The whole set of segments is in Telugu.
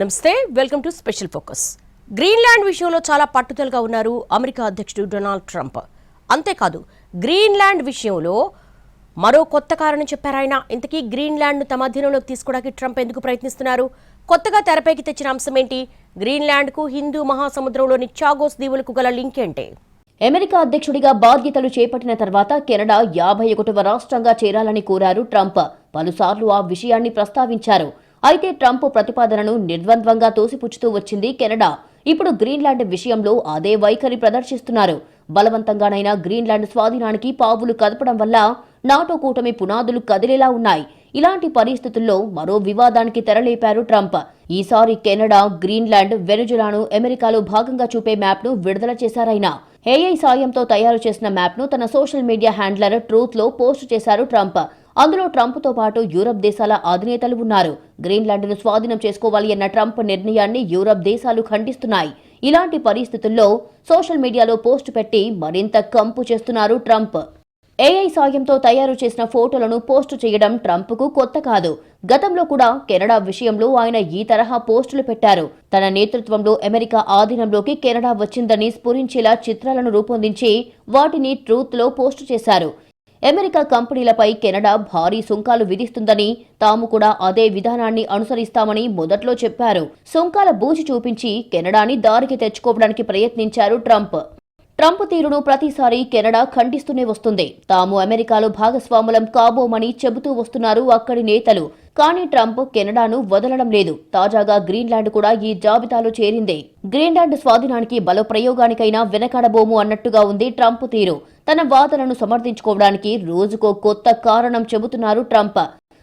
నమస్తే welcome to special focus. Greenland విషయంలో చాలా పట్టుదలగా ఉన్నారు అమెరికా అధ్యక్షుడు డొనాల్డ్ ట్రంప్. అంతేకాదు గ్రీన్లాండ్ విషయంలో మరో కొత్త కారణం చెప్పారు ఆయన. ఇంతకీ గ్రీన్లాండ్ను తమ అధీనంలోకి తీసుకోవడానికి ట్రంప్ ఎందుకు ప్రయత్నిస్తున్నారు? కొత్తగా తెరపైకి తెచ్చిన అంశం ఏంటి? గ్రీన్లాండ్కు హిందూ మహాసముద్రంలోని చాగోస్ దీవులకు గల లింక్ ఏంటి? అమెరికా అధ్యక్షుడిగా బాధ్యతలు చేపట్టిన తర్వాత కెనడా యాభై ఒకటవ రాష్ట్రంగా చేరాలని కోరారు ట్రంప్. పలుసార్లు ఆ విషయాన్ని ప్రస్తావించారు. అయితే ట్రంప్ ప్రతిపాదనను నిర్ద్వంద్వంగా తోసిపుచ్చుతూ వచ్చింది కెనడా. ఇప్పుడు గ్రీన్లాండ్ విషయంలో అదే వైఖరి ప్రదర్శిస్తున్నారు. బలవంతంగానైనా గ్రీన్లాండ్ స్వాధీనానికి పావులు కదపడం వల్ల నాటో కూటమి పునాదులు కదిలేలా ఉన్నాయి. ఇలాంటి పరిస్థితుల్లో మరో వివాదానికి తెరలేపారు ట్రంప్. ఈసారి కెనడా గ్రీన్లాండ్ వెనుజులాను అమెరికాలో భాగంగా చూపే మ్యాప్ను విడుదల చేశారైనా ఏఐ సాయంతో తయారు చేసిన మ్యాప్ను తన సోషల్ మీడియా హ్యాండ్లర్ ట్రూత్లో పోస్ట్ చేశారు ట్రంప్. అందులో ట్రంప్తో పాటు యూరప్ దేశాల అధినేతలు ఉన్నారు. గ్రీన్లాండ్ను స్వాధీనం చేసుకోవాలి అన్న ట్రంప్ నిర్ణయాన్ని యూరప్ దేశాలు ఖండిస్తున్నాయి. ఇలాంటి పరిస్థితుల్లో సోషల్ మీడియాలో పోస్ట్ పెట్టి మరింత కంపు చేస్తున్నారు ట్రంప్. ఏఐ సాయంతో తయారు చేసిన ఫోటోలను పోస్టు చేయడం ట్రంప్కు కొత్త కాదు. గతంలో కూడా కెనడా విషయంలో ఆయన ఈ తరహా పోస్టులు పెట్టారు. తన నేతృత్వంలో అమెరికా ఆధీనంలోకి కెనడా వచ్చిందని స్ఫురించేలా చిత్రాలను రూపొందించి వాటిని ట్రూత్లో పోస్టు చేశారు. అమెరికా కంపెనీలపై కెనడా భారీ సుంకాలు విధిస్తుందని తాము కూడా అదే విధానాన్ని అనుసరిస్తామని మొదట్లో చెప్పారు. సుంకాల బూచి చూపించి కెనడాని దారికి తెచ్చుకోవడానికి ప్రయత్నించారు ట్రంప్. ట్రంప్ తీరును ప్రతిసారి కెనడా ఖండిస్తూనే వస్తుంది. తాము అమెరికాలో భాగస్వాములం కాబోమని చెబుతూ వస్తున్నారు అక్కడి నేతలు. కానీ ట్రంప్ కెనడాను వదలడం లేదు. తాజాగా గ్రీన్లాండ్ కూడా ఈ జాబితాలో చేరింది. గ్రీన్లాండ్ స్వాధీనానికి బలప్రయోగానికైనా వెనకాడబోము అన్నట్టుగా ఉంది ట్రంప్ తీరు. తన వాదనను సమర్థించుకోవడానికి రోజుకో కొత్త కారణం చెబుతున్నారు ట్రంప్.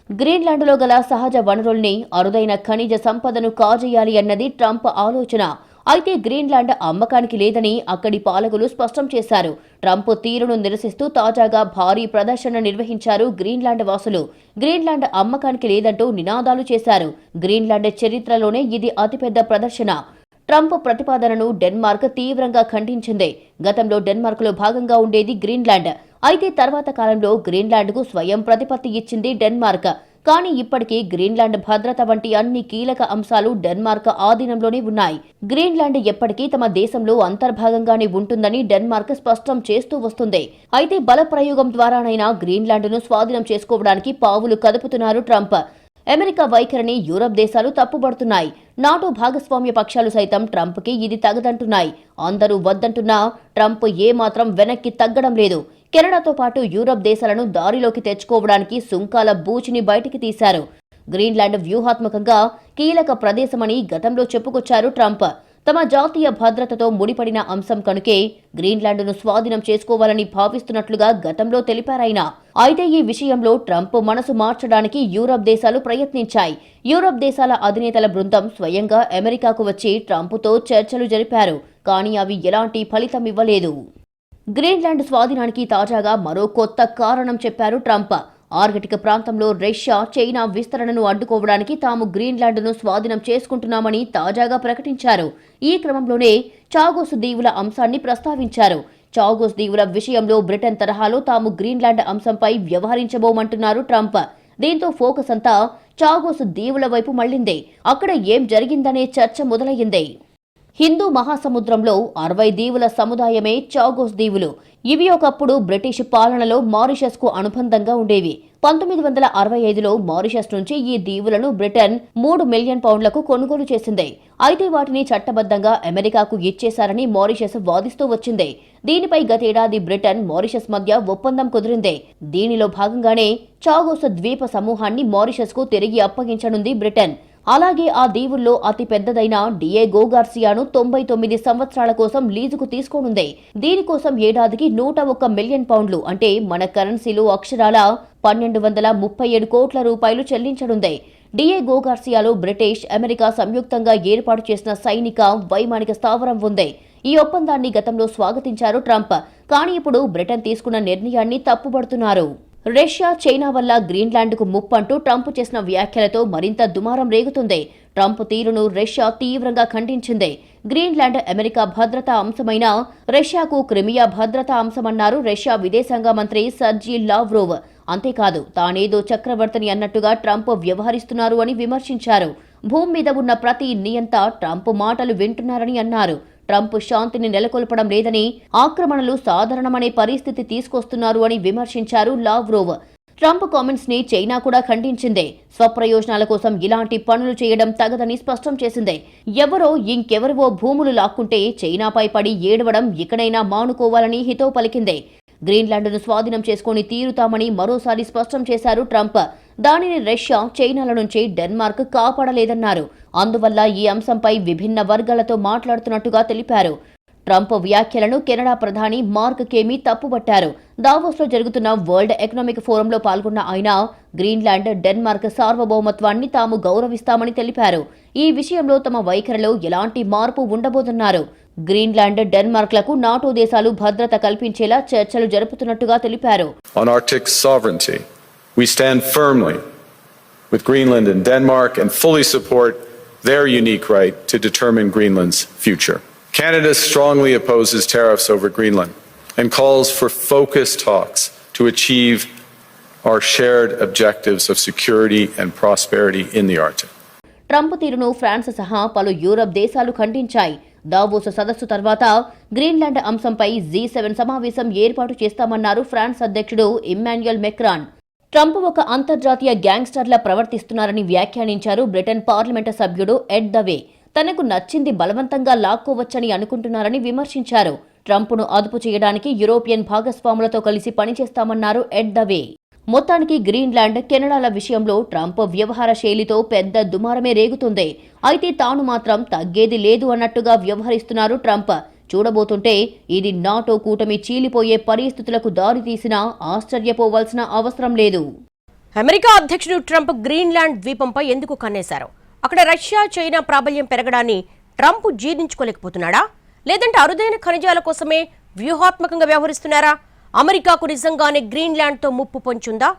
గ్రీన్లాండ్లో గల సహజ వనరుల్ని అరుదైన ఖనిజ సంపదను కాజేయాలి అన్నది ట్రంప్ ఆలోచన. అయితే గ్రీన్లాండ్ అమ్మకానికి లేదని అక్కడి పాలకులు స్పష్టం చేశారు. ట్రంప్ తీరును నిరసిస్తూ తాజాగా భారీ ప్రదర్శన నిర్వహించారు గ్రీన్లాండ్ వాసులు. గ్రీన్లాండ్ అమ్మకానికి లేదంటూ నినాదాలు చేశారు. గ్రీన్లాండ్ చరిత్రలోనే ఇది అతిపెద్ద ప్రదర్శన. ట్రంప్ ప్రతిపాదనను డెన్మార్క్ తీవ్రంగా ఖండించింది. గతంలో డెన్మార్క్లో భాగంగా ఉండేది గ్రీన్లాండ్. అయితే తర్వాత కాలంలో గ్రీన్లాండ్కు స్వయం ప్రతిపత్తి ఇచ్చింది డెన్మార్క్. కానీ ఇప్పటికీ గ్రీన్లాండ్ భద్రత వంటి అన్ని కీలక అంశాలు డెన్మార్క్ ఆధీనంలోనే ఉన్నాయి. గ్రీన్లాండ్ ఎప్పటికీ తమ దేశంలో అంతర్భాగంగానే ఉంటుందని డెన్మార్క్ స్పష్టం చేస్తూ వస్తుంది. అయితే బల ప్రయోగం ద్వారానైనా గ్రీన్లాండ్ను స్వాధీనం చేసుకోవడానికి పావులు కదుపుతున్నారు ట్రంప్. అమెరికా వైఖరిని యూరప్ దేశాలు తప్పుబడుతున్నాయి. నాటో భాగస్వామ్య పక్షాలు సైతం ట్రంప్కి ఇది తగదంటున్నాయి. అందరూ వద్దంటున్నా ట్రంప్ ఏమాత్రం వెనక్కి తగ్గడం లేదు. కెనడాతో పాటు యూరప్ దేశాలను దారిలోకి తెచ్చుకోవడానికి సుంకాల బూచిని బయటికి తీశారు. గ్రీన్లాండ్ వ్యూహాత్మకంగా కీలక ప్రదేశమని గతంలో చెప్పుకొచ్చారు ట్రంప్. తమ జాతీయ భద్రతతో ముడిపడిన అంశం కనుకే గ్రీన్లాండ్ను స్వాధీనం చేసుకోవాలని భావిస్తున్నట్లుగా గతంలో తెలిపారాయన అయితే ఈ విషయంలో ట్రంప్ మనసు మార్చడానికి యూరప్ దేశాలు ప్రయత్నించాయి. యూరప్ దేశాల అధినేతల బృందం స్వయంగా అమెరికాకు వచ్చి ట్రంప్తో చర్చలు జరిపారు. కానీ అవి ఎలాంటి ఫలితం ఇవ్వలేదు. గ్రీన్లాండ్ స్వాధీనానికి తాజాగా మరో కొత్త కారణం చెప్పారు ట్రంప్. ఆర్గటిక ప్రాంతంలో రష్యా చైనా విస్తరణను అడ్డుకోవడానికి తాము గ్రీన్లాండ్ను స్వాధీనం చేసుకుంటున్నామని తాజాగా ప్రకటించారు. ఈ క్రమంలోనే చాగోస్ దీవుల అంశాన్ని ప్రస్తావించారు. చాగోస్ దీవుల విషయంలో బ్రిటన్ తరహాలో తాము గ్రీన్లాండ్ అంశంపై వ్యవహరించబోమంటున్నారు ట్రంప్. దీంతో ఫోకస్ అంతా చాగోస్ దీవుల వైపు మళ్ళింది అక్కడ ఏం జరిగిందనే చర్చ మొదలయ్యింది. హిందూ మహాసముద్రంలో అరవై దీవుల సముదాయమే చాగోస్ దీవులు. ఇవి ఒకప్పుడు బ్రిటిష్ పాలనలో మారిషస్కు అనుబంధంగా ఉండేవి. పంతొమ్మిది వందల అరవై ఐదులో మారిషస్ నుంచి ఈ దీవులను బ్రిటన్ మూడు మిలియన్ పౌండ్లకు కొనుగోలు చేసింది. అయితే వాటిని చట్టబద్ధంగా అమెరికాకు ఇచ్చేశారని మారిషస్ వాదిస్తూ వచ్చింది. దీనిపై గతేడాది బ్రిటన్ మారిషస్ మధ్య ఒప్పందం కుదిరింది. దీనిలో భాగంగానే చాగోస్ ద్వీప సమూహాన్ని మారిషస్కు తిరిగి అప్పగించనుంది బ్రిటన్. అలాగే ఆ దీవుల్లో అతి పెద్దదైన డిఏగో గార్సియాను తొంభై తొమ్మిది సంవత్సరాల కోసం లీజుకు తీసుకోనుంది. దీనికోసం ఏడాదికి నూట ఒక్క మిలియన్ పౌండ్లు అంటే మన కరెన్సీలో అక్షరాల పన్నెండు వందల ముప్పై ఏడు కోట్ల రూపాయలు చెల్లించనుంది. డిఏగో గార్సియాలో బ్రిటిష్ అమెరికా సంయుక్తంగా ఏర్పాటు చేసిన సైనిక వైమానిక స్థావరం ఉంది. ఈ ఒప్పందాన్ని గతంలో స్వాగతించారు ట్రంప్. కానీ ఇప్పుడు బ్రిటన్ తీసుకున్న నిర్ణయాన్ని తప్పుపడుతున్నారు రష్యా చైనా వల్ల గ్రీన్లాండ్కు ముప్పంటూ ట్రంప్ చేసిన వ్యాఖ్యలతో మరింత దుమారం రేగుతుంది. ట్రంప్ తీరును రష్యా తీవ్రంగా ఖండించింది. గ్రీన్లాండ్ అమెరికా భద్రతా అంశమైన రష్యాకు క్రిమియా భద్రతా అంశమన్నారు రష్యా విదేశాంగ మంత్రి సర్జీ లావ్రోవ్. అంతేకాదు తానేదో చక్రవర్తిని అన్నట్టుగా ట్రంప్ వ్యవహరిస్తున్నారు అని విమర్శించారు. భూమి మీద ఉన్న ప్రతి నియంత ట్రంప్ మాటలు వింటున్నారని అన్నారు. ట్రంప్ శాంతిని నెలకొల్పడం లేదని ఆక్రమణలు సాధారణమనే పరిస్థితి తీసుకొస్తున్నారు అని విమర్శించారు లావ్రోవ్. ట్రంప్ కామెంట్స్ని చైనా కూడా ఖండించిందే. స్వప్రయోజనాల కోసం ఇలాంటి పనులు చేయడం తగదని స్పష్టం చేసిందే. ఎవరో ఇంకెవరివో భూములు లాక్కుంటే చైనాపై పడి ఏడవడం ఇకనైనా మానుకోవాలని హితో పలికిందే. గ్రీన్లాండ్ను స్వాధీనం చేసుకుని తీరుతామని మరోసారి స్పష్టం చేశారు ట్రంప్. దానిని రష్యా చైనాల నుంచి డెన్మార్క్ కాపాడలేదన్నారు. అందువల్ల ఈ అంశంపై విభిన్న వర్గాలతో మాట్లాడుతున్నట్టుగా తెలిపారు. ట్రంప్ వ్యాఖ్యలను కెనడా ప్రధాని మార్క్ కేమీ తప్పుపట్టారు దావోస్లో జరుగుతున్న వరల్డ్ ఎకనామిక్ ఫోరంలో పాల్గొన్న ఆయన గ్రీన్లాండ్ డెన్మార్క్ సార్వభౌమత్వాన్ని తాము గౌరవిస్తామని తెలిపారు. ఈ విషయంలో తమ వైఖరిలో ఎలాంటి మార్పు ఉండబోతున్నారు గ్రీన్లాండ్ డెన్మార్క్లకు నాటో దేశాలు భద్రత కల్పించేలా చర్చలు జరుపుతున్నట్టుగా తెలిపారు on Arctic sovereignty. We stand firmly with Greenland and Denmark and fully support their unique right to determine Greenland's future. Canada strongly opposes tariffs over Greenland and calls for focused talks to achieve our shared objectives of security and prosperity in the Arctic. Trump తీరును ఫ్రాన్స్ సహా పలు యూరప్ దేశాలు ఖండించాయి దావోస్ సదస్సు తర్వాత గ్రీన్లాండ్ అంశంపై జీ సెవెన్ సమావేశం ఏర్పాటు చేస్తామన్నారు ఫ్రాన్స్ అధ్యక్షుడు ఇమ్మాన్యుయల్ మెక్రాన్. ట్రంప్ ఒక అంతర్జాతీయ గ్యాంగ్స్టర్లా ప్రవర్తిస్తున్నారని వ్యాఖ్యానించారు బ్రిటన్ పార్లమెంటు సభ్యుడు ఎడ్ దవే తనకు నచ్చింది బలవంతంగా లాక్కోవచ్చని అనుకుంటున్నారని విమర్శించారు. ట్రంప్ను అదుపు చేయడానికి యూరోపియన్ భాగస్వాములతో కలిసి పనిచేస్తామన్నారు ఎడ్ దవే మొత్తానికి గ్రీన్లాండ్ కెనడాల విషయంలో ట్రంప్ వ్యవహార శైలితో పెద్ద దుమారమే రేగుతుంది. అయితే తాను మాత్రం తగ్గేది లేదు అన్నట్టుగా వ్యవహరిస్తున్నారు ట్రంప్. చూడబోతుంటే ఇది నాటో కూటమి చీలిపోయే పరిస్థితులకు దారితీసినా ఆశ్చర్యపోవాల్సిన అవసరం లేదు. అమెరికా అధ్యక్షుడు ట్రంప్ గ్రీన్లాండ్ ద్వీపంపై ఎందుకు కన్నేశారు? అక్కడ రష్యా చైనా ప్రాబల్యం పెరగడాన్ని ట్రంప్ జీర్ణించుకోలేకపోతున్నాడా? లేదంటే అరుదైన ఖనిజాల కోసమే వ్యూహాత్మకంగా వ్యవహరిస్తున్నారా? అమెరికాకు నిజంగానే గ్రీన్లాండ్తో ముప్పు పొంచుందా?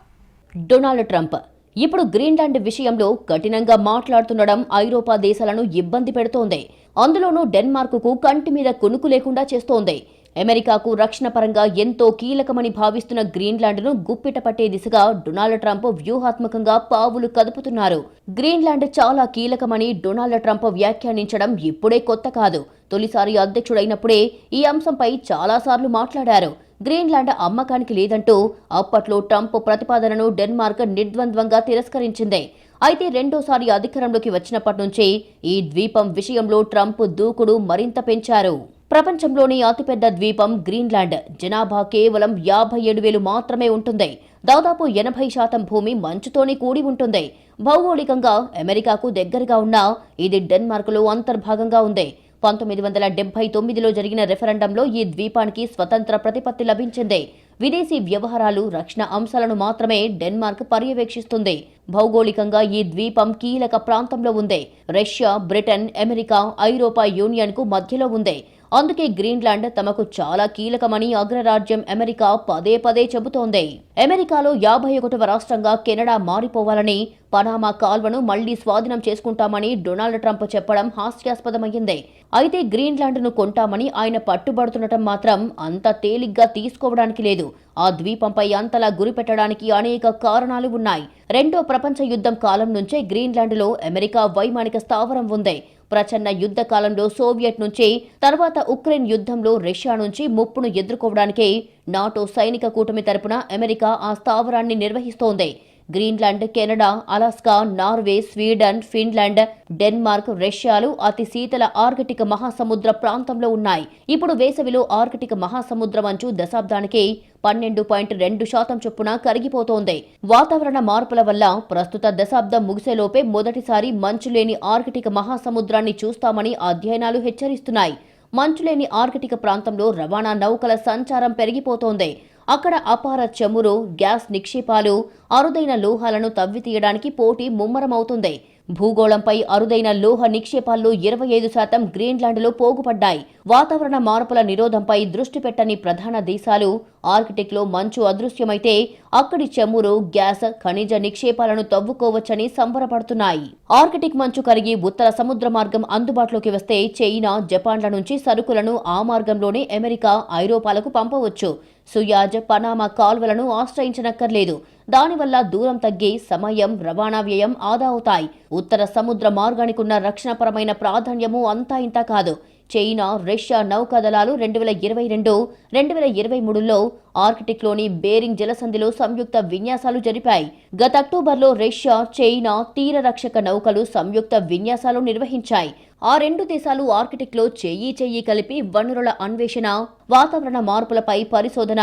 డొనాల్డ్ ట్రంప్ ఇప్పుడు గ్రీన్లాండ్ విషయంలో కఠినంగా మాట్లాడుతుండడం ఐరోపా దేశాలను ఇబ్బంది పెడుతోంది. అందులోనూ డెన్మార్కుకు కంటి మీద కొనుకు లేకుండా చేస్తోంది. అమెరికాకు రక్షణ పరంగా ఎంతో కీలకమని భావిస్తున్న గ్రీన్లాండ్ను గుప్పిట పట్టే దిశగా డొనాల్డ్ ట్రంప్ వ్యూహాత్మకంగా పావులు కదుపుతున్నారు. గ్రీన్లాండ్ చాలా కీలకమని డొనాల్డ్ ట్రంప్ వ్యాఖ్యానించడం ఇప్పుడే కొత్త కాదు. తొలిసారి అధ్యక్షుడైనప్పుడే ఈ అంశంపై చాలాసార్లు మాట్లాడారు. గ్రీన్లాండ్ అమ్మకానికి లేదంటూ అప్పట్లో ట్రంప్ ప్రతిపాదనను డెన్మార్క్ నిర్ద్వంద్వంగా తిరస్కరించింది. అయితే రెండోసారి అధికారంలోకి వచ్చినప్పటి నుంచి ఈ ద్వీపం విషయంలో ట్రంప్ దూకుడు మరింత పెంచారు. ప్రపంచంలోని అతిపెద్ద ద్వీపం గ్రీన్లాండ్. జనాభా కేవలం యాభై ఏడు వేలు మాత్రమే ఉంటుంది. దాదాపు ఎనభై శాతం భూమి మంచుతోనే కూడి ఉంటుంది. భౌగోళికంగా అమెరికాకు దగ్గరగా ఉన్న ఇది డెన్మార్క్లో అంతర్భాగంగా ఉంది. పంతొమ్మిది వందల డెబ్బై తొమ్మిదిలో జరిగిన రెఫరెండంలో ఈ ద్వీపానికి స్వతంత్ర ప్రతిపత్తి లభించింది. విదేశీ వ్యవహారాలు రక్షణ అంశాలను మాత్రమే డెన్మార్క్ పర్యవేక్షిస్తుంది. భౌగోళికంగా ఈ ద్వీపం కీలక ప్రాంతంలో ఉంది. రష్యా బ్రిటన్ అమెరికా ఐరోపా యూనియన్కు మధ్యలో ఉంది. అందుకే గ్రీన్లాండ్ తమకు చాలా కీలకమని అగ్రరాజ్యం అమెరికా పదే పదే చెబుతోంది. అమెరికాలో యాభై ఒకటవ రాష్ట్రంగా కెనడా మారిపోవాలని పనామా కాల్వను మళ్ళీ స్వాధీనం చేసుకుంటామని డొనాల్డ్ ట్రంప్ చెప్పడం హాస్యాస్పదమైంది అయితే గ్రీన్లాండ్ను కొంటామని ఆయన పట్టుబడుతుండటం మాత్రం అంత తేలిగ్గా తీసుకోవడానికి లేదు. ఆ ద్వీపంపై అంతలా గురిపెట్టడానికి అనేక కారణాలు ఉన్నాయి. రెండో ప్రపంచ యుద్ధం కాలం నుంచే గ్రీన్లాండ్లో అమెరికా వైమానిక స్థావరం ఉంది. ప్రచన్న యుద్ధ కాలంలో సోవియట్ నుంచి తర్వాత ఉక్రెయిన్ యుద్ధంలో రష్యా నుంచి ముప్పును ఎదుర్కోవడానికి నాటో సైనిక కూటమి తరపున అమెరికా ఆ స్థావరాన్ని నిర్వహిస్తోంది. Greenland Canada Alaska Norway Sweden Finland Denmark రష్యాలు అతి శీతల ఆర్కిటిక్ మహాసముద్ర ప్రాంతంలో ఉన్నాయి. ఇప్పుడు వేసవిలో ఆర్కిటిక్ మహాసముద్ర మంచు దశాబ్దానికి పన్నెండు పాయింట్ రెండు శాతం చొప్పున కరిగిపోతోంది. వాతావరణ మార్పుల వల్ల ప్రస్తుత దశాబ్దం ముగిసేలోపే మొదటిసారి మంచు లేని ఆర్కిటిక్ మహాసముద్రాన్ని చూస్తామని అధ్యయనాలు హెచ్చరిస్తున్నాయి. మంచు లేని ఆర్కిటిక్ ప్రాంతంలో రవాణా నౌకల సంచారం పెరిగిపోతోంది. అక్కడ అపార చమురు గ్యాస్ నిక్షేపాలు అరుదైన లోహాలను తవ్వితీయడానికి పోటీ ముమ్మరమవుతుంది. భూగోళంపై అరుదైన లోహ నిక్షేపాల్లో ఇరవై ఐదు శాతం గ్రీన్లాండ్లో పోగుపడ్డాయి. వాతావరణ మార్పుల నిరోధంపై దృష్టి పెట్టని ప్రధాన దేశాలు ఆర్కిటిక్లో మంచు అదృశ్యమైతే అక్కడి చమురు గ్యాస్ ఖనిజ నిక్షేపాలను తవ్వుకోవచ్చని సంబరపడుతున్నాయి. ఆర్కిటిక్ మంచు కరిగి ఉత్తర సముద్ర మార్గం అందుబాటులోకి వస్తే చైనా జపాన్ల నుంచి సరుకులను ఆ మార్గంలోనే అమెరికా ఐరోపాలకు పంపవచ్చు. సుయాజ్ పనామా కాల్వలను ఆశ్రయించనక్కర్లేదు. దానివల్ల దూరం తగ్గి సమయం రవాణా వ్యయం ఆదా అవుతాయి. ఉత్తర సముద్ర మార్గానికి ఉన్న రక్షణపరమైన ప్రాధాన్యము అంతా ఇంత కాదు. చైనా రష్యా నౌకాదళాలు రెండు వేల ఇరవై రెండు రెండు వేల ఇరవై మూడులో ఆర్కిటిక్లోని బేరింగ్ జలసంధిలో సంయుక్త విన్యాసాలు జరిపాయి. గత అక్టోబర్లో రష్యా చైనా తీర రక్షక నౌకలు సంయుక్త విన్యాసాలు నిర్వహించాయి. ఆ రెండు దేశాలు ఆర్కిటిక్లో చెయ్యి చెయ్యి కలిపి వనరుల అన్వేషణ వాతావరణ మార్పులపై పరిశోధన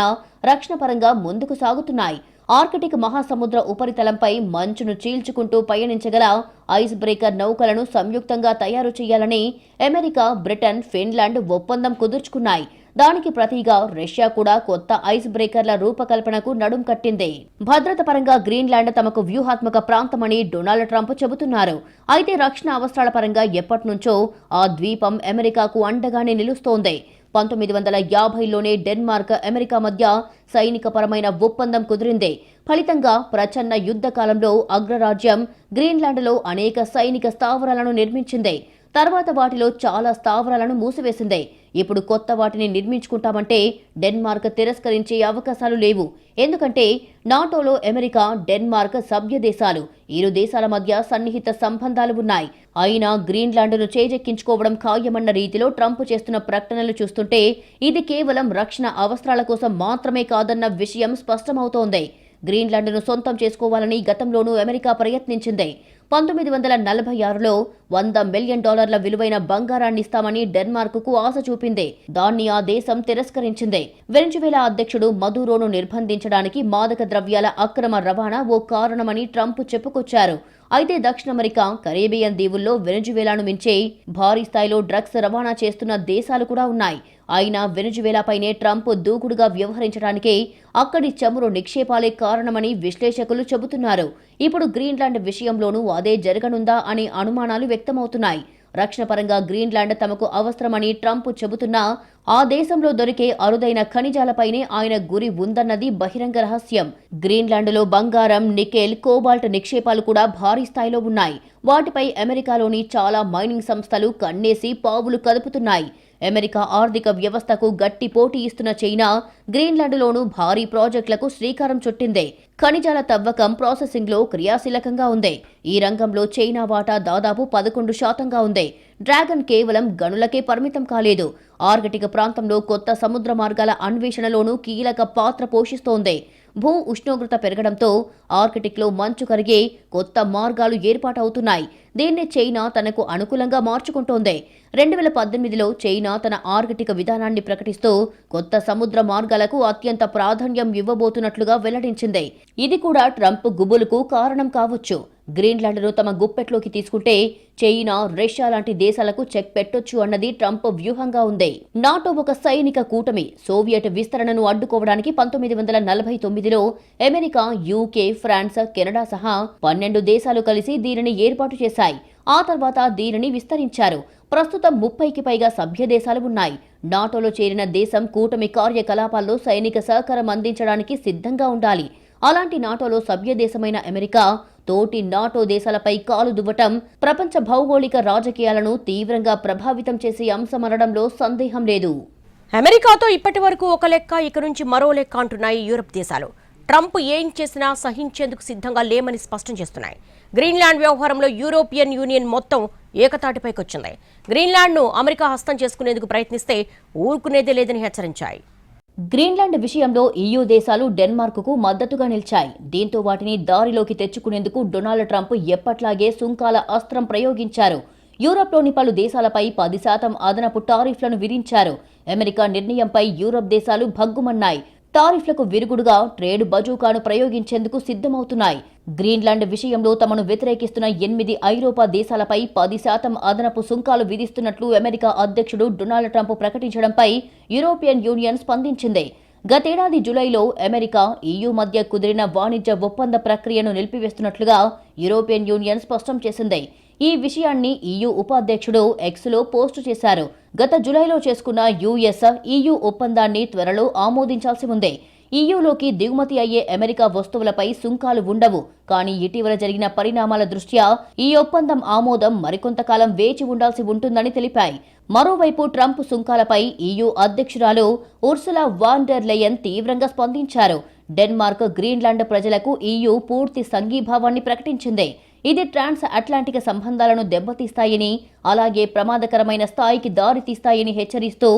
రక్షణ పరంగా ముందుకు సాగుతున్నాయి. ఆర్కిటిక్ మహాసముద్ర ఉపరితలంపై మంచును చీల్చుకుంటూ పయనించగల ఐస్ బ్రేకర్ నౌకలను సంయుక్తంగా తయారు చేయాలని అమెరికా బ్రిటన్ ఫిన్లాండ్ ఒప్పందం కుదుర్చుకున్నాయి. దానికి ప్రతిగా రష్యా కూడా కొత్త ఐస్ బ్రేకర్ల రూపకల్పనకు నడుం కట్టింది. భద్రత పరంగా గ్రీన్లాండ్ తమకు వ్యూహాత్మక ప్రాంతమని డొనాల్డ్ ట్రంప్ చెబుతున్నారు. అయితే రక్షణ అవసరాల పరంగా ఎప్పటినుంచో ఆ ద్వీపం అమెరికాకు అండగానే నిలుస్తోంది. పంతొమ్మిది వందల యాభైలోనే డెన్మార్క్ అమెరికా మధ్య సైనికపరమైన ఒప్పందం కుదిరింది. ఫలితంగా ప్రచన్న యుద్ధ కాలంలో అగ్రరాజ్యం గ్రీన్లాండ్లో అనేక సైనిక స్థావరాలను నిర్మించింది. తర్వాత వాటిలో చాలా స్థావరాలను మూసివేసింది. ఇప్పుడు కొత్త వాటిని నిర్మించుకుంటామంటే డెన్మార్క్ తిరస్కరించే అవకాశాలు లేవు. ఎందుకంటే నాటోలో అమెరికా డెన్మార్క్ సభ్య దేశాలు. ఇరు దేశాల మధ్య సన్నిహిత సంబంధాలు ఉన్నాయి. అయినా గ్రీన్లాండ్ను చేజెక్కించుకోవడం ఖాయమన్న రీతిలో ట్రంప్ చేస్తున్న ప్రకటనలు చూస్తుంటే ఇది కేవలం రక్షణ అవసరాల కోసం మాత్రమే కాదన్న విషయం స్పష్టమవుతోంది. గ్రీన్లాండ్ను సొంతం చేసుకోవాలని గతంలోనూ అమెరికా ప్రయత్నించింది. పంతొమ్మిది వందల నలభై ఆరులో వంద మిలియన్ డాలర్ల విలువైన బంగారాన్ని ఇస్తామని డెన్మార్క్కు ఆశ చూపింది. దాన్ని ఆ దేశం తిరస్కరించింది. వెనిజువేలా అధ్యక్షుడు మధురోను నిర్బంధించడానికి మాదక ద్రవ్యాల అక్రమ రవాణా ఓ కారణమని ట్రంప్ చెప్పుకొచ్చారు. అయితే దక్షిణ అమెరికా కరేబియన్ దీవుల్లో వెనిజువేలాను మించే భారీ స్థాయిలో డ్రగ్స్ రవాణా చేస్తున్న దేశాలు కూడా ఉన్నాయి. అయినా వెనుజువేలాపైనే ట్రంప్ దూకుడుగా వ్యవహరించడానికే అక్కడి చమురు నిక్షేపాలే కారణమని విశ్లేషకులు చెబుతున్నారు. ఇప్పుడు గ్రీన్లాండ్ విషయంలోనూ అదే జరగనుందా అనే అనుమానాలు వ్యక్తమవుతున్నాయి. రక్షణ పరంగా గ్రీన్లాండ్ తమకు అవసరమని ట్రంప్ చెబుతున్నా ఆ దేశంలో దొరికే అరుదైన ఖనిజాలపైనే ఆయన గురి ఉందన్నది బహిరంగ రహస్యం. గ్రీన్లాండ్లో బంగారం నికెల్ కోబాల్ట్ నిక్షేపాలు కూడా భారీ స్థాయిలో ఉన్నాయి. వాటిపై అమెరికాలోని చాలా మైనింగ్ సంస్థలు కన్నేసి పావులు కదుపుతున్నాయి. అమెరికా ఆర్థిక వ్యవస్థకు గట్టి పోటీ ఇస్తున్న చైనా గ్రీన్లాండ్లోనూ భారీ ప్రాజెక్టులకు శ్రీకారం చుట్టింది. ఖనిజాల తవ్వకం ప్రాసెసింగ్లో క్రియాశీలకంగా ఉంది. ఈ రంగంలో చైనా వాటా దాదాపు పదకొండు శాతంగా ఉంది. డ్రాగన్ కేవలం గనులకే పరిమితం కాలేదు. ఆర్కిటిక్ ప్రాంతంలో కొత్త సముద్ర మార్గాల అన్వేషణలోనూ కీలక పాత్ర పోషిస్తోంది. భూ ఉష్ణోగ్రత పెరగడంతో ఆర్కిటిక్లో మంచు కరిగే కొత్త మార్గాలు ఏర్పాటవుతున్నాయి. దీన్ని చైనా తనకు అనుకూలంగా మార్చుకుంటోంది. రెండు వేల పద్దెనిమిదిలో చైనా తన ఆర్కిటిక్ విధానాన్ని ప్రకటిస్తూ కొత్త సముద్ర మార్గాలకు అత్యంత ప్రాధాన్యం ఇవ్వబోతున్నట్లుగా వెల్లడించింది. ఇది కూడా ట్రంప్ గుబులకు కారణం కావచ్చు. గ్రీన్లాండ్ను తమ గుప్పెట్లోకి తీసుకుంటే చైనా రష్యా లాంటి దేశాలకు చెక్ పెట్టొచ్చు అన్నది ట్రంప్ వ్యూహంగా ఉంది. నాటో ఒక సైనిక కూటమి సోవియట్ విస్తరణను అడ్డుకోవడానికి పంతొమ్మిది వందల నలభై తొమ్మిదిలో అమెరికా యూకే ఫ్రాన్స్ కెనడా సహా పన్నెండు దేశాలు కలిసి దీనిని ఏర్పాటు చేశాయి. ఆ తర్వాత దీనిని విస్తరించారు. ప్రస్తుతం ముప్పైకి పైగా సభ్య దేశాలు ఉన్నాయి. నాటోలో చేరిన దేశం కూటమి కార్యకలాపాల్లో సైనిక సహకారం అందించడానికి సిద్ధంగా ఉండాలి. అలాంటి నాటోలో సభ్య దేశమైన అమెరికా తోటి నాటో దేశాలపై కాలు దువ్వటం ప్రపంచ భౌగోళిక రాజకీయాలను తీవ్రంగా ప్రభావితం చేసే అంశమనడంలో సందేహం లేదు. అమెరికాతో ఇప్పటి వరకు ఒక లెక్క ఇక నుంచి మరో లెక్క అంటున్నాయి యూరప్ దేశాలు. ట్రంప్ ఏం చేసినా సహించేందుకు సిద్ధంగా లేమని స్పష్టం చేస్తున్నాయి. గ్రీన్లాండ్ వ్యవహారంలో యూరోపియన్ యూనియన్ మొత్తం ఏకతాటిపైకి వచ్చింది గ్రీన్లాండ్ను అమెరికా హస్తం చేసుకునేందుకు ప్రయత్నిస్తే ఊరుకునేదే లేదని హెచ్చరించాయి. గ్రీన్లాండ్ విషయంలో ఈయూ దేశాలు డెన్మార్క్కు మద్దతుగా నిలిచాయి. దీంతో వాటిని దారిలోకి తెచ్చుకునేందుకు డొనాల్డ్ ట్రంప్ ఎప్పట్లాగే సుంకాల అస్త్రం ప్రయోగించారు. యూరప్లోని పలు దేశాలపై పది శాతం అదనపు టారిఫ్లను విధించారు. అమెరికా నిర్ణయంపై యూరప్ దేశాలు భగ్గుమన్నాయి. టారిఫ్లకు విరుగుడుగా ట్రేడ్ బజూకాను ప్రయోగించేందుకు సిద్ధమవుతున్నాయి. గ్రీన్లాండ్ విషయంలో తమను వ్యతిరేకిస్తున్న ఎనిమిది ఐరోపా దేశాలపై పది శాతం అదనపు సుంకాలు విధిస్తున్నట్లు అమెరికా అధ్యక్షుడు డొనాల్డ్ ట్రంప్ ప్రకటించడంపై యూరోపియన్ యూనియన్ స్పందించింది. గతేడాది జులైలో అమెరికా ఈయూ మధ్య కుదిరిన వాణిజ్య ఒప్పంద ప్రక్రియను నిలిపివేస్తున్నట్లుగా యూరోపియన్ యూనియన్ స్పష్టం చేసింది. ఈ విషయాన్ని ఈయూ ఉపాధ్యక్షుడు ఎక్స్లో పోస్టు చేశారు. గత జులైలో చేసుకున్న యుఎస్ ఈయూ ఒప్పందాన్ని త్వరలో ఆమోదించాల్సి ఉంది. ఈయూలోకి దిగుమతి అయ్యే అమెరికా వస్తువులపై సుంకాలు ఉండవు. కానీ ఇటీవల జరిగిన పరిణామాల దృష్ట్యా ఈ ఒప్పందం ఆమోదం మరికొంతకాలం వేచి ఉండాల్సి ఉంటుందని తెలిపాయి. మరోవైపు ట్రంప్ సుంకాలపై ఈయూ అధ్యక్షురాలు ఉర్సులా వాండర్ లెయన్ తీవ్రంగా స్పందించారు. డెన్మార్క్ గ్రీన్లాండ్ ప్రజలకు ఈయూ పూర్తి సంఘీభావాన్ని ప్రకటించింది. ఇది ట్రాన్స్ అట్లాంటిక్ సంబంధాలను దెబ్బతీస్తాయని అలాగే ప్రమాదకరమైన స్థాయికి దారితీస్తాయని హెచ్చరిస్తూ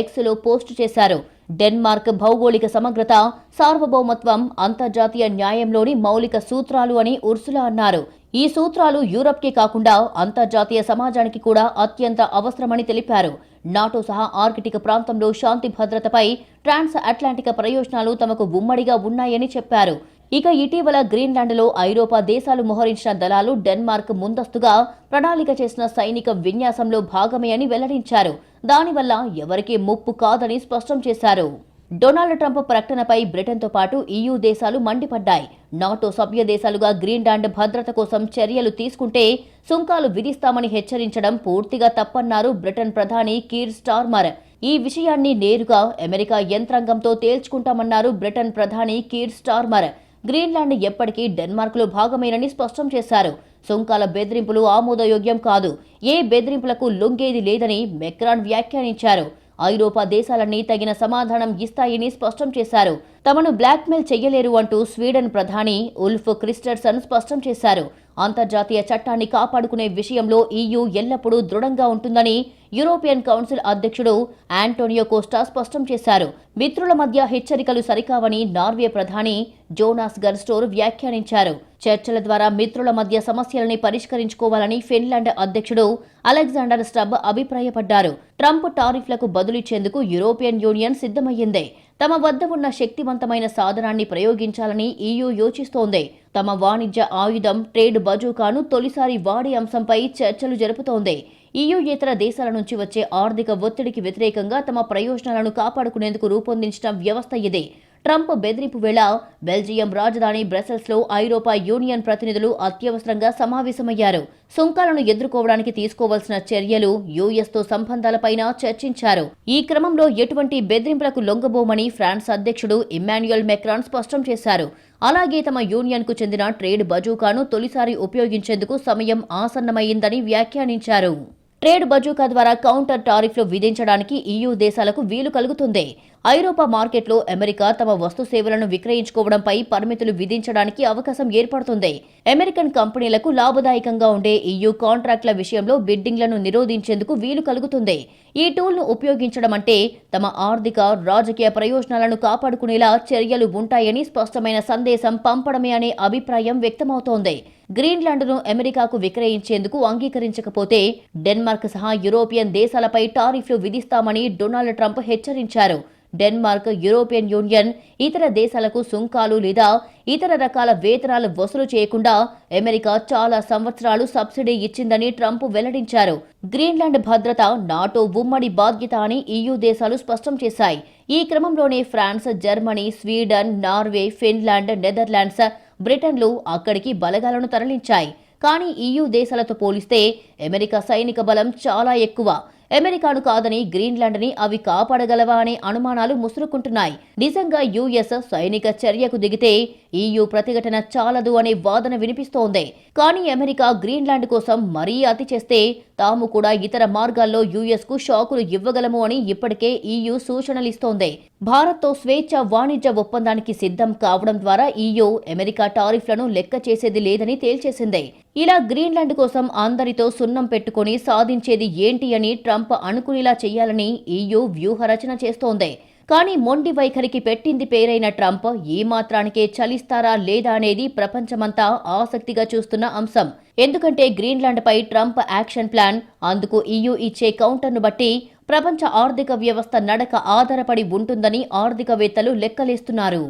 ఎక్స్లో పోస్టు చేశారు. డెన్మార్క్ భౌగోళిక సమగ్రత సార్వభౌమత్వం అంతర్జాతీయ న్యాయంలోని మౌలిక సూత్రాలు అని ఉర్సులా అన్నారు. ఈ సూత్రాలు యూరప్కే కాకుండా అంతర్జాతీయ సమాజానికి కూడా అత్యంత అవసరమని తెలిపారు. నాటో సహా ఆర్కిటిక్ ప్రాంతంలో శాంతి భద్రతపై ట్రాన్స్ అట్లాంటిక్ ప్రయోజనాలు తమకు ఉమ్మడిగా ఉన్నాయని చెప్పారు. ఇక ఇటీవల గ్రీన్లాండ్లో ఐరోపా దేశాలు మోహరించిన దళాలు డెన్మార్క్ ముందస్తుగా ప్రణాళిక చేసిన సైనిక విన్యాసంలో భాగమే అని వెల్లడించారు. దానివల్ల ఎవరికీ ముప్పు కాదని స్పష్టం చేశారు. డొనాల్డ్ ట్రంప్ ప్రకటనపై బ్రిటన్తో పాటు ఈయూ దేశాలు మండిపడ్డాయి. నాటో సభ్య దేశాలుగా గ్రీన్లాండ్ భద్రత కోసం చర్యలు తీసుకుంటే సుంకాలు విధిస్తామని హెచ్చరించడం పూర్తిగా తప్పన్నారు బ్రిటన్ ప్రధాని కీర్ స్టార్మర్. ఈ విషయాన్ని నేరుగా అమెరికా యంత్రాంగంతో తేల్చుకుంటామన్నారు బ్రిటన్ ప్రధాని కీర్ స్టార్మర్. గ్రీన్లాండ్ ఎప్పటికీ డెన్మార్క్లో భాగమేనని స్పష్టం చేశారు. సుంకాల బెదిరింపులు ఆమోదయోగ్యం కాదు. ఏ బెదిరింపులకు లొంగేది లేదని మెక్రాన్ వ్యాఖ్యానించారు. ఐరోపా దేశాలన్నీ తగిన సమాధానం ఇస్తాయని స్పష్టం చేశారు. తమను బ్లాక్మెయిల్ చేయలేరు అంటూ స్వీడన్ ప్రధాని ఉల్ఫ్ క్రిస్టర్సన్ స్పష్టం చేశారు. అంతర్జాతీయ చట్టాన్ని కాపాడుకునే విషయంలో ఈయూ ఎల్లప్పుడూ దృఢంగా ఉంటుందని యూరోపియన్ కౌన్సిల్ అధ్యక్షుడు ఆంటోనియో కోస్టా స్పష్టం చేశారు. మిత్రుల మధ్య హెచ్చరికలు సరికావని నార్వే ప్రధాని జోనాస్ గర్స్టోర్ వ్యాఖ్యానించారు. చర్చల ద్వారా మిత్రుల మధ్య సమస్యలని పరిష్కరించుకోవాలని ఫిన్లాండ్ అధ్యక్షుడు అలెగ్జాండర్ స్టబ్ అభిప్రాయపడ్డారు. ట్రంప్ టారిఫ్లకు బదులిచ్చేందుకు యూరోపియన్ యూనియన్ సిద్ధమయ్యింది. తమ వద్ద ఉన్న శక్తివంతమైన సాధనాన్ని ప్రయోగించాలని ఈయూ యోచిస్తోంది. తమ వాణిజ్య ఆయుధం ట్రేడ్ బజూకాను తొలిసారి వాడే అంశంపై చర్చలు జరుపుతోంది. ఈయూ ఇతర దేశాల నుంచి వచ్చే ఆర్థిక ఒత్తిడికి వ్యతిరేకంగా తమ ప్రయోజనాలను కాపాడుకునేందుకు రూపొందించిన వ్యవస్థ ఇది. ట్రంప్ బెదిరింపు వేళ బెల్జియం రాజధాని బ్రసెల్స్లో ఐరోపా యూనియన్ ప్రతినిధులు అత్యవసరంగా సమావేశమయ్యారు. సుంకాలను ఎదుర్కోవడానికి తీసుకోవాల్సిన చర్యలు యుఎస్తో సంబంధాలపైన చర్చించారు. ఈ క్రమంలో ఎటువంటి బెదిరింపులకు లొంగబోమని ఫ్రాన్స్ అధ్యక్షుడు ఇమ్మాన్యుయల్ మెక్రాన్ స్పష్టం చేశారు. అలాగే తమ యూనియన్కు చెందిన ట్రేడ్ బజూకాను తొలిసారి ఉపయోగించేందుకు సమయం ఆసన్నమైందని వ్యాఖ్యానించారు. ట్రేడ్ బజూకా ద్వారా కౌంటర్ టారిఫ్లు విధించడానికి ఈయూ దేశాలకు వీలు కలుగుతుంది. ఐరోపా మార్కెట్లో అమెరికా తమ వస్తు సేవలను విక్రయించుకోవడంపై పరిమితులు విధించడానికి అవకాశం ఏర్పడుతుంది. అమెరికన్ కంపెనీలకు లాభదాయకంగా ఉండే ఈయూ కాంట్రాక్ట్ల విషయంలో బిడ్డింగ్లను నిరోధించేందుకు వీలు కలుగుతుంది. ఈ టూల్ను ఉపయోగించడం అంటే తమ ఆర్థిక రాజకీయ ప్రయోజనాలను కాపాడుకునేలా చర్యలు ఉంటాయని స్పష్టమైన సందేశం పంపడమే అనే అభిప్రాయం వ్యక్తమవుతోంది. గ్రీన్లాండ్ను అమెరికాకు విక్రయించేందుకు అంగీకరించకపోతే డెన్మార్క్ సహా యూరోపియన్ దేశాలపై టారిఫ్లు విధిస్తామని డొనాల్డ్ ట్రంప్ హెచ్చరించారు. డెన్మార్క్ యూరోపియన్ యూనియన్ ఇతర దేశాలకు సుంకాలు లేదా ఇతర రకాల వేతనాలు వసూలు చేయకుండా అమెరికా చాలా సంవత్సరాలు సబ్సిడీ ఇచ్చిందని ట్రంప్ వెల్లడించారు. గ్రీన్లాండ్ భద్రత నాటో ఉమ్మడి బాధ్యత అని ఈయూ దేశాలు స్పష్టం చేశాయి. ఈ క్రమంలోనే France Germany Sweden Norway Finland Netherlands బ్రిటన్లు అక్కడికి బలగాలను తరలించాయి. కానీ ఈయూ దేశాలతో పోలిస్తే అమెరికా సైనిక బలం చాలా ఎక్కువ. అమెరికాను కాదని గ్రీన్లాండ్ని అవి కాపాడగలవా అనే అనుమానాలు ముసురుకుంటున్నాయి. నిజంగా యుఎస్ సైనిక చర్యకు దిగితే ఈయూ ప్రతిఘటన చాలదు అనే వాదన వినిపిస్తోంది. కానీ అమెరికా గ్రీన్లాండ్ కోసం మరీ అతి చేస్తే తాము కూడా ఇతర మార్గాల్లో యుఎస్కు షాకులు ఇవ్వగలము అని ఇప్పటికే ఈయూ సూచనలిస్తోంది. భారత్తో స్వేచ్ఛ వాణిజ్య ఒప్పందానికి సిద్ధం కావడం ద్వారా ఈయూ అమెరికా టారిఫ్లను లెక్క చేసేది లేదని తేల్చేసింది. ఇలా గ్రీన్లాండ్ కోసం అందరితో సున్నం పెట్టుకుని సాధించేది ఏంటి అని ట్రంప్ అనుకునేలా చేయాలని ఈయూ వ్యూహరచన చేస్తోంది. కానీ మొండి వైఖరికి పెట్టింది పేరైన ట్రంప్ ఈ మాత్రానికే చలిస్తారా లేదా అనేది ప్రపంచమంతా ఆసక్తిగా చూస్తున్న అంశం. ఎందుకంటే గ్రీన్లాండ్పై ట్రంప్ యాక్షన్ ప్లాన్ అందుకు ఈయూ ఇచ్చే కౌంటర్ను బట్టి ప్రపంచ ఆర్థిక వ్యవస్థ నడక ఆధారపడి ఉంటుందని ఆర్థికవేత్తలు లెక్కలేస్తున్నారు.